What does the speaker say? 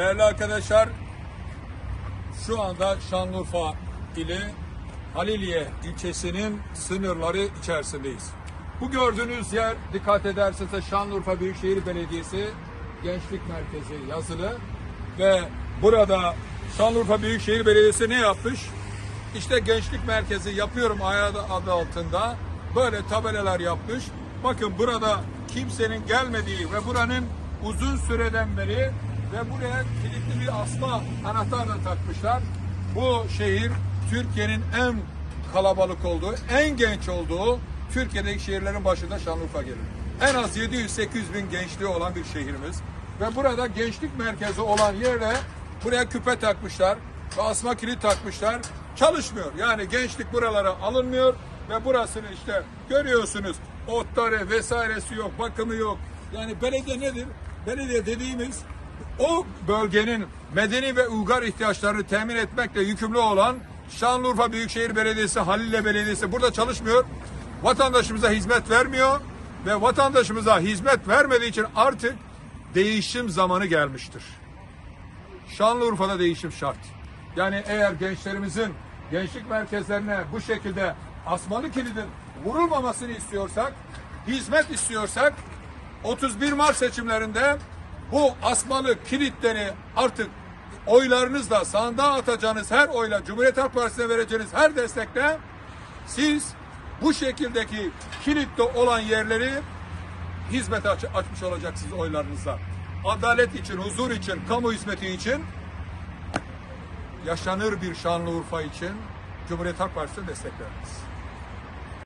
Değerli arkadaşlar, şu anda Şanlıurfa ili Haliliye ilçesinin sınırları içerisindeyiz. Bu gördüğünüz yer dikkat ederseniz de Şanlıurfa Büyükşehir Belediyesi Gençlik Merkezi yazılı ve burada Şanlıurfa Büyükşehir Belediyesi ne yapmış? İşte Gençlik Merkezi yapıyorum adı altında böyle tabelalar yapmış. Bakın burada kimsenin gelmediği ve buranın uzun süreden beri ve buraya kilitli bir asma anahtar da takmışlar. Bu şehir Türkiye'nin en kalabalık olduğu, en genç olduğu Türkiye'deki şehirlerin başında Şanlıurfa gelir. En az 700-800 bin gençliği olan bir şehrimiz. Ve burada gençlik merkezi olan yere buraya küpe takmışlar ve asma kilit takmışlar. Çalışmıyor. Yani gençlik buralara alınmıyor ve burasını işte görüyorsunuz. Otları vesairesi yok, bakımı yok. Yani belediye nedir? Belediye dediğimiz o bölgenin medeni ve uygar ihtiyaçlarını temin etmekle yükümlü olan Şanlıurfa Büyükşehir Belediyesi, Halile Belediyesi burada çalışmıyor. Vatandaşımıza hizmet vermiyor ve vatandaşımıza hizmet vermediği için artık değişim zamanı gelmiştir. Şanlıurfa'da değişim şart. Yani eğer gençlerimizin gençlik merkezlerine bu şekilde asmalı kilidin vurulmamasını istiyorsak, hizmet istiyorsak 31 Mart seçimlerinde bu asmalı kilitleri artık oylarınızla sandığa atacağınız her oyla Cumhuriyet Halk Partisi'ne vereceğiniz her destekle siz bu şekildeki kilitli olan yerleri hizmet aç- açmış olacaksınız oylarınızla. Adalet için, huzur için, kamu hizmeti için yaşanır bir Şanlıurfa için Cumhuriyet Halk Partisi'ne destek veriniz.